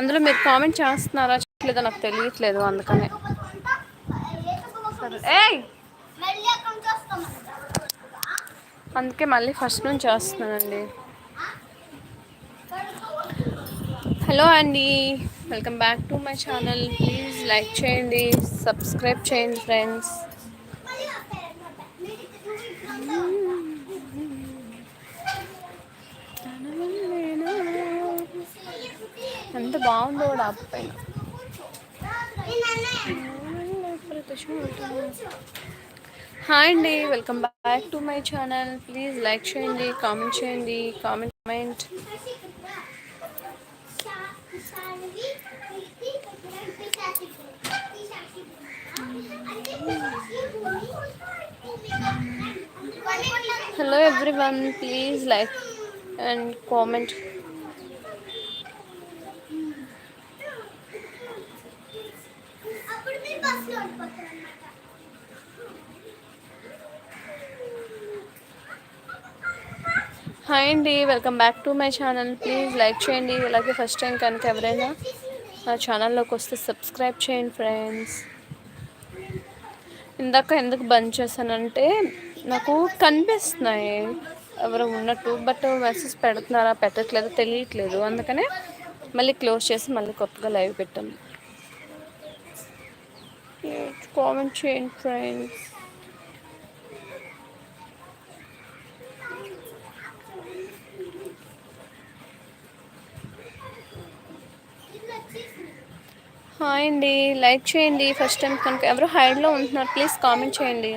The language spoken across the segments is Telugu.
అందులో మీరు కామెంట్ చేస్తున్నారా? చేయట్లేదో నాకు తెలియట్లేదు అందుకనే. సరే. అందుకే మళ్ళీ ఫస్ట్ నుంచి చేస్తున్నానండి. హలో అండి. Welcome back to my channel. Please like చేయండి సబ్స్క్రైబ్ చేయండి ఫ్రెండ్స్ ఎంత బాగుందో కూడా అబ్బాయి హాయ్ అండి welcome back to my channel please like చేయండి కామెంట్ చేయండి comment comment hello everyone please like and comment hi అండి welcome back to my channel please like చేయండి. అలాగే ఫస్ట్ టైం కనుక ఎవరైనా నా ఛానల్లోకి వస్తే సబ్స్క్రైబ్ చేయండి ఫ్రెండ్స్ ఇందాక ఎందుకు బంద్ చేశానంటే నాకు కనిపిస్తున్నాయి. ఎవరు ఉన్నట్టు బట్ మెసేజ్ పెడుతున్నారా పెట్టట్లేదో తెలియట్లేదు. అందుకనే మళ్ళీ క్లోజ్ చేసి మళ్ళీ కొత్తగా లైవ్ పెట్టాను. కామెంట్ చేయండి ఫ్రెండ్స్ చేయండి అండి లైక్ చేయండి. ఫస్ట్ టైం కనుక ఎవరు హైడ్లో ఉంటున్నారు ప్లీజ్ కామెంట్ చేయండి.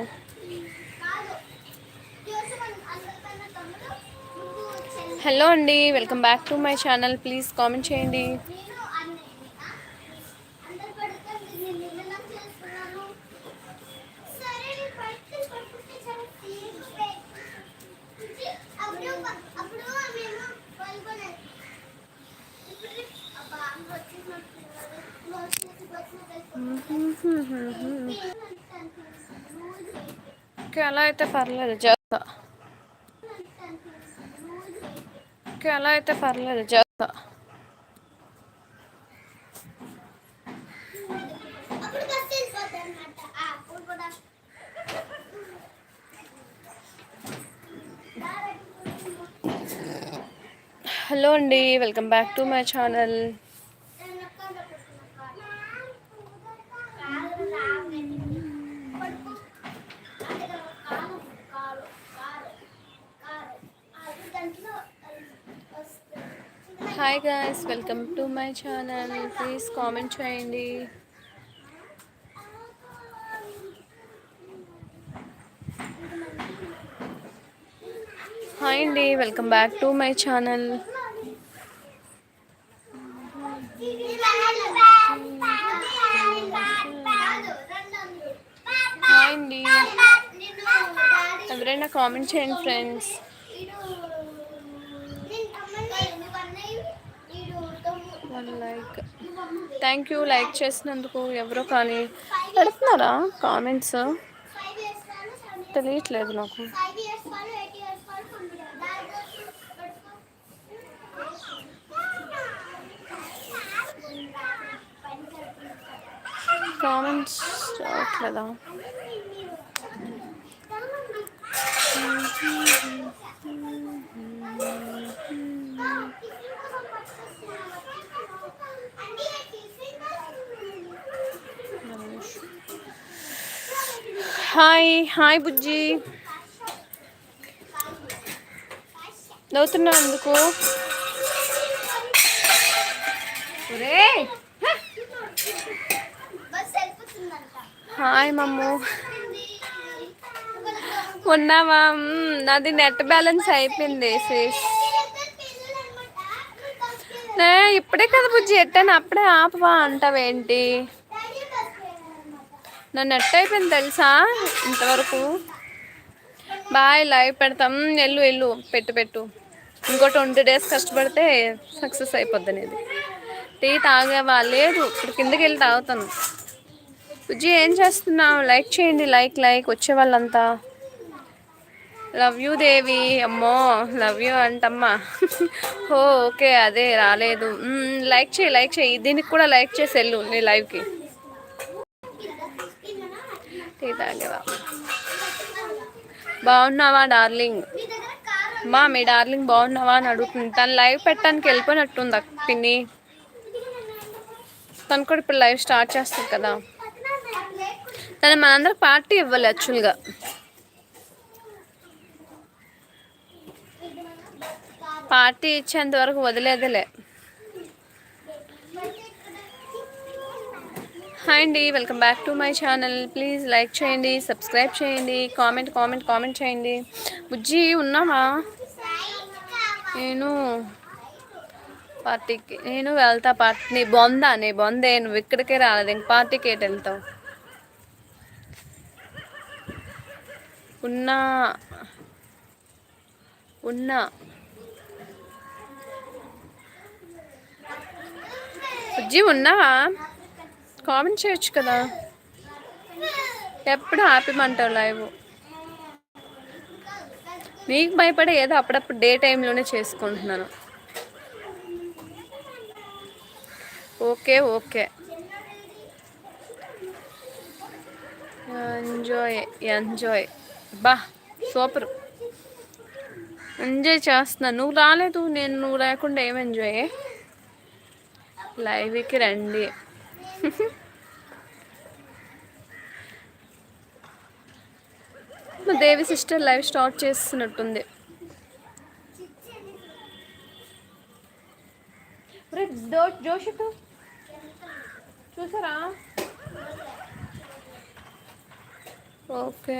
హలో అండి welcome back to my channel please comment చేయండి ఓకే అలా అయితే పర్లేదు చేస్తా ఓకే అలా అయితే పర్లేదు చేస్తా హలో అండి welcome back to my channel. Hi guys welcome to my channel please comment చేయండి హాయ్ అండి welcome back to my channel hi అండి ఎవరైనా కామెంట్ చేయండి friends. One like thank you like చేసినందుకు ఎవరో కానీ పెడుతున్నారా కామెంట్స్ తెలియట్లేదు నాకు. కామెంట్స్ రావట్లేదా? హాయ్ హాయ్ బుజ్జి. నవ్వుతున్నావు ఎందుకు? హాయ్ మమ్ము. ఉన్నావా? నాది నెట్ బ్యాలెన్స్ అయిపోయింది సేస్ ఇప్పుడే కదా బుజ్జి ఎట్టాను? అప్పుడే ఆపవా అంటావేంటి? నా నెట్ అయిపోయింది తెలుసా? ఇంతవరకు. బాయ్ లైవ్ పెడతాం. ఎల్లు ఎల్లు పెట్టు పెట్టు. ఇంకో ట్వంటీ డేస్ కష్టపడితే సక్సెస్ అయిపోద్ది అనేది టీ తాగేవా? లేదు. ఇప్పుడు కిందకి వెళ్ళి తాగుతాను. బుజ్జి ఏం చేస్తున్నావు? లైక్ చేయండి. Like like. వచ్చే వాళ్ళంతా. Love you Devi. అమ్మో లవ్ యూ అంటమ్మా. Oh okay. అదే రాలేదు. లైక్ చేయి లైక్ చేయి. దీనికి కూడా లైక్ చేసి వెళ్ళు నీ లైవ్కి. టీ తాగేవా బాగున్నావా డార్లింగ్? మా మీ డార్లింగ్ బాగున్నావా అని అడుగుతుంది. తను లైవ్ పెట్టడానికి వెళ్ళిపోయినట్టుంది అక్క పిన్ని. తను కూడా ఇప్పుడు లైవ్ స్టార్ట్ చేస్తుంది కదా. తను మనందరికి పార్టీ ఇవ్వాలి యాక్చువల్గా. పార్టీ ఇచ్చేంత వరకు వదిలేదులే. హాయ్ అండి welcome back to my channel. Please like చేయండి సబ్స్క్రైబ్ చేయండి కామెంట్ కామెంట్ కామెంట్ చేయండి. బుజ్జి ఉన్నావా? నేను పార్టీకి నేను వెళ్తా పార్టీ నీ బొందా నీ బొందే నువ్వు ఇక్కడికే రాలేదు ఇంక పార్టీకి ఏటి వెళ్తావు? ఉన్నా ఉన్నా. బుజ్జి ఉన్నావా? కామెంట్ చేయొచ్చు కదా. ఎప్పుడు ఆపిమంటావు లైవ్? నీకు భయపడే ఏదో అప్పుడప్పుడు డే టైంలోనే చేసుకుంటున్నాను. Okay okay. Enjoy enjoy. బా సూపర్. ఎంజాయ్ చేస్తున్నా. నువ్వు రాలేదు నేను నువ్వు లేకుండా ఏం ఎంజాయ్? లైవ్కి రండి. మా దేవి సిస్టర్ లైవ్ స్టార్ట్ చేస్తున్నట్టుంది. జోషికు చూసారా? ఓకే.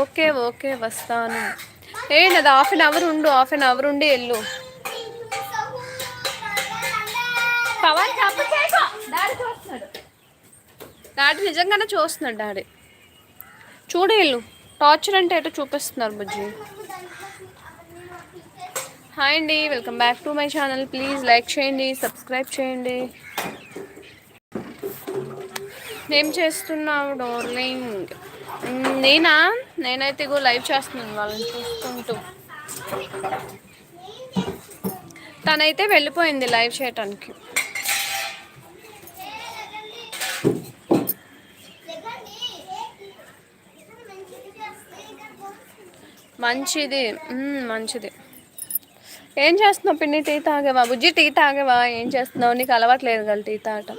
ఓకే ఓకే వస్తాను. ఏ నాది హాఫ్ అన్ అవర్ ఉండు హాఫ్ అన్ అవర్ ఉండి వెళ్ళు. పవన్ తప్పు చేయకు. డాడీ చూస్తున్నాడు. డాడీ నిజంగానే చూస్తున్నాడు డాడీ. చూడు వీళ్ళు టార్చర్ అంటే ఎటో చూపిస్తున్నారు బుజ్జి. హాయ్ అండి welcome back to my channel. Please like చేయండి సబ్స్క్రైబ్ చేయండి. ఏం చేస్తున్నావు డోర్లింగ్? నేనా? నేనైతే ఇగో లైవ్ చేస్తున్నాను వాళ్ళని చూసుకుంటూ. తనైతే వెళ్ళిపోయింది లైవ్ చేయటానికి. మంచిది. మంచిది. ఏం చేస్తున్నావు పిన్ని? టీ తాగేవా? బుజ్జి టీ తాగేవా? ఏం చేస్తున్నావు? నీకు అలవాట్లేదు కదా టీ తాగటం.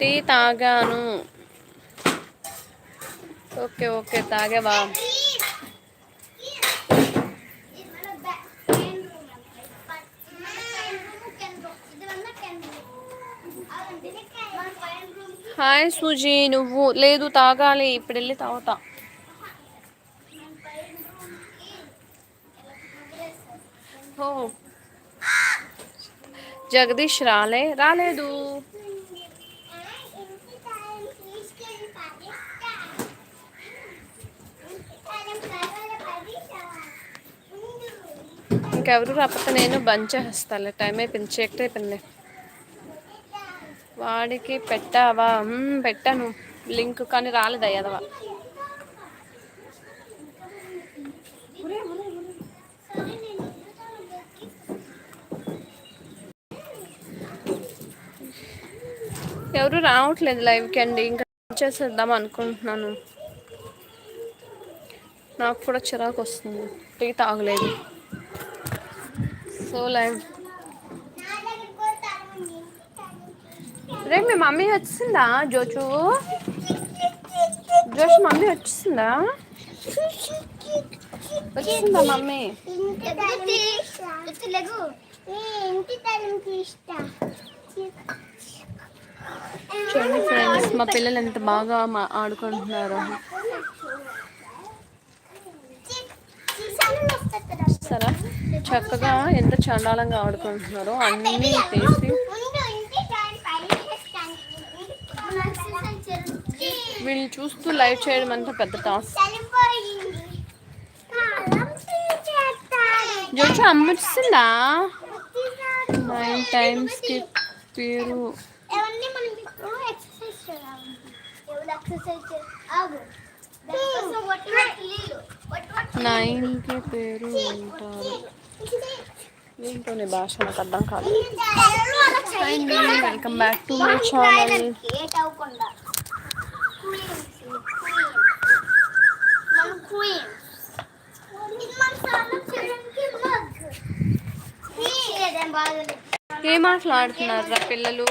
టీ తాగాను. ఓకే ఓకే తాగేవా హాయ్ సూజీ నువ్వు లేదు తాగాలి ఇప్పుడు వెళ్ళి తాగుతా ఓ జగదీష్ రాలే రాలేదు ఇంకెవరు రాకపోతే నేను బంద్ చేస్తాలే టైం అయిపోయింది. చీకటి అయిపోయింది. వాడికి పెట్టావా? పెట్టాను. లింక్ కానీ రాలేదు అయ్యదవా ఎవరు రావట్లేదు లైవ్కి అండి. ఇంకా చేసేద్దాం అనుకుంటున్నాను. నాకు కూడా చిరాకు వస్తుంది. టీ తాగలేదు. So live. రేపు మీ మమ్మీ వచ్చిందా? జోచు? జోష్ మమ్మీ వచ్చిందా? వచ్చిందా మమ్మీ? చూడండి ఫ్రెండ్స్ మా పిల్లలు ఎంత బాగా మా ఆడుకుంటున్నారు. సరే చక్కగా ఎంత చండాలంగా ఆడుకుంటున్నారో అన్నీ తీసి వీళ్ళు చూస్తూ లైవ్ చేయడం అంటే పెద్ద టాస్క్. చనిపోయింది కాలం తీసేస్తాడు. జోచు అమ్మ వచ్చిందా తీసేస్తాడు. నైన్ టైమ్స్కి పేరు ఎక్సర్సైజ్ చేయాలి ఎవరు ఎక్సర్సైజ్ చేయాలి ఆగు దానికోసం వట్టి వట్టి నీళ్ళు. వట్టి వట్టి నైన్కి పేరు ఉంటారు ఏంటో నీ భాష నాకు అర్థం కాదు welcome back to my channel. ఏం మాట్లాడుతున్నారా పిల్లలు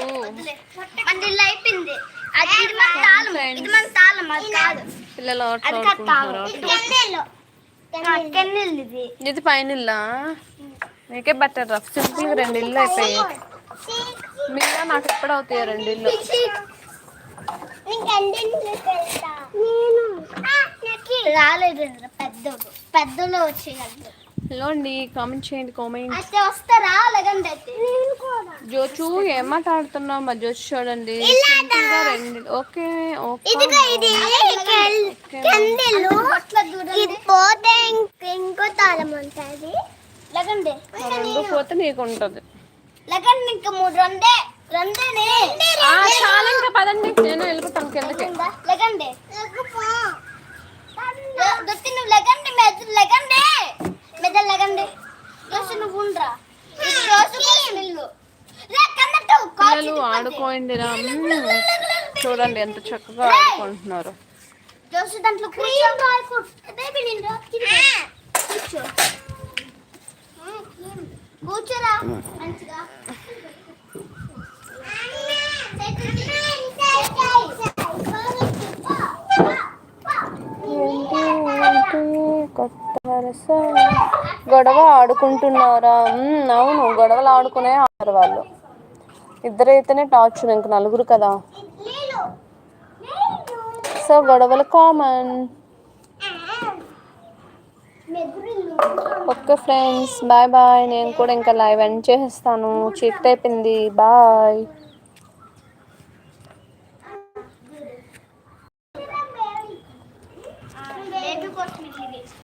కాదు. పిల్లలు అది ఇది ఇది పైన ఇల్లా? నీకే బెటర్ రఫ్ సింపుల్ రెండు ఇల్లు అయిపోయాయి. మీలా నాకు ఎప్పుడు అవుతాయి రెండు ఇల్లు? రాలేదు పెద్దోడు. పెద్దలో వచ్చేయగలదు హలో అండి కామెంట్ చేయండి కామెంట్ అయితే వస్తారా? లేదంటే అయితే జోచు ఏం మాట్లాడుతున్నావు? మా జోచు చూడండి. రెండు ఓకే ఓకే పోతే ఇంకో తాళం ఉంటుంది లేకండి. రెండు పోతే నీకు ఉంటుంది. లేకండి ఇంకా మూడు రెండే. రెండేనే ఆ, చాలా ఇంకా పదండి. నేను వెళ్ళిపోతాను కిందకి. లేకండి. దొత్తి నువ్వు లెగండి మెదడు లెగండి లెగండి దోశ నువ్వు ఉండరా. పిల్లలు ఆడుకోండి. చూడండి ఎంత చక్కగా ఆడుకుంటున్నారు. దాంట్లో కూర్చోరా మంచిగా. తెలుసా గొడవ ఆడుకుంటున్నారా? అవును గొడవలు ఆడుకునే ఆడారు వాళ్ళు. ఇద్దరైతేనే టార్చర్ ఇంక నలుగురు కదా. సో గొడవలు common. Okay friends bye bye. నేను కూడా ఇంకా లైవ్ ఎండ్ చేసేస్తాను. చీకట్ అయిపోయింది. బాయ్.